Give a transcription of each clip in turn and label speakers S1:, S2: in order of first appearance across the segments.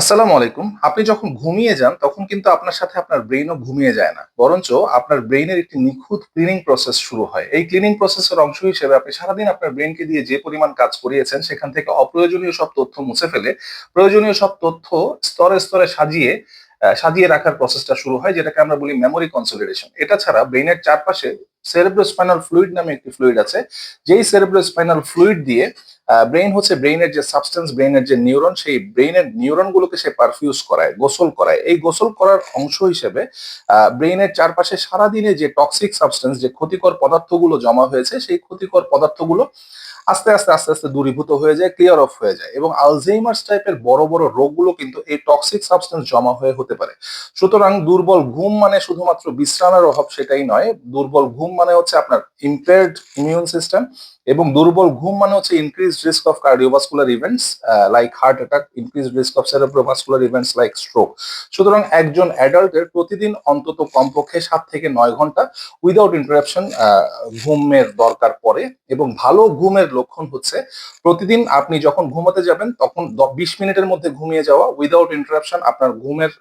S1: আসসালামু আলাইকুম। আপনি যখন ঘুমিয়ে যান, তখন কিন্তু আপনার সাথে আপনার ব্রেইনও ঘুমিয়ে যায় না। বরঞ্চ আপনার ব্রেইনের একটি নিখুঁত ক্লিনিং প্রসেস শুরু হয়। এই ক্লিনিং প্রসেসের অংশ হিসেবে আপনি সারাদিন আপনার ব্রেইনকে দিয়ে যে পরিমাণ কাজ করিয়েছেন, সেখান থেকে অপ্রয়োজনীয় সব তথ্য মুছে ফেলে, প্রয়োজনীয় সব তথ্য স্তরে স্তরে সাজিয়ে সাজিয়ে রাখার প্রসেসটা শুরু হয়, যেটাকে আমরা বলি মেমোরি কনসলিডেশন এটা ছাড়া ব্রেইনের চারপাশে সেরেব্রোস্পাইনাল ফ্লুইড নামে একটি ফ্লুইড আছে। যেই সেরেব্রোস্পাইনাল ফ্লুইড দিয়ে ব্রেইন হচ্ছে ব্রেইনের যে সাবস্টেন্স ব্রেইনের যে নিউরন সেই ব্রেইনের নিউরন গুলোকে সে পারফিউজ করায়, গোসল করায়। এই গোসল করার অংশ হিসেবে ব্রেইনের চারপাশে সারাদিনে যে টক্সিক সাবস্টেন্স যে ক্ষতিকর পদার্থগুলো জমা হয়েছে, সেই ক্ষতিকর পদার্থগুলো আস্তে আস্তে আস্তে আস্তে দূরীভূত হয়ে যায় ক্লিয়ার অফ হয়ে যায় এবং আলঝেইমার্স টাইপের বড় বড় রোগগুলো কিন্তু এই টক্সিক সাবস্টেন্স জমা হয়ে হতে পারে। সুতরাং দুর্বল ঘুম মানে শুধুমাত্র বিশ্রামের অভাব সেটাই নয়, দুর্বল ঘুম মানে হচ্ছে আপনার ইম্পেয়ার্ড ইমিউন সিস্টেম এবং দুর্বল ঘুম মানে হচ্ছে increase risk of cardiovascular events like heart attack increase risk of cerebrovascular events like stroke সুতরাং একজন অ্যাডাল্টের প্রতিদিন অন্তত কমপক্ষে সাত থেকে নয় ঘণ্টা উইদাউট ইন্টারাপশন ঘুমের দরকার পড়ে এবং ভালো ঘুমের লক্ষণ হচ্ছে, প্রতিদিন আপনি যখন ঘুমাতে যাবেন, তখন বিশ মিনিটের মধ্যে ঘুমিয়ে যাওয়া উইদাউট ইন্টারাপশন আপনার ঘুমের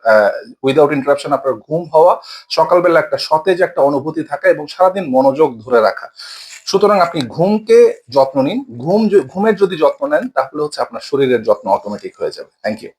S1: উইদাউট ইন্টারাপশন আপনার ঘুম হওয়া, সকালবেলা একটা সতেজ একটা অনুভূতি থাকা এবং সারাদিন মনোযোগ ধরে রাখা। সুতরাং আপনি ঘুমকে যত্ন নিন। ঘুম ঘুমের যদি যত্ন নেন, তাহলে হচ্ছে আপনার শরীরের যত্ন অটোমেটিক হয়ে যাবে। Thank you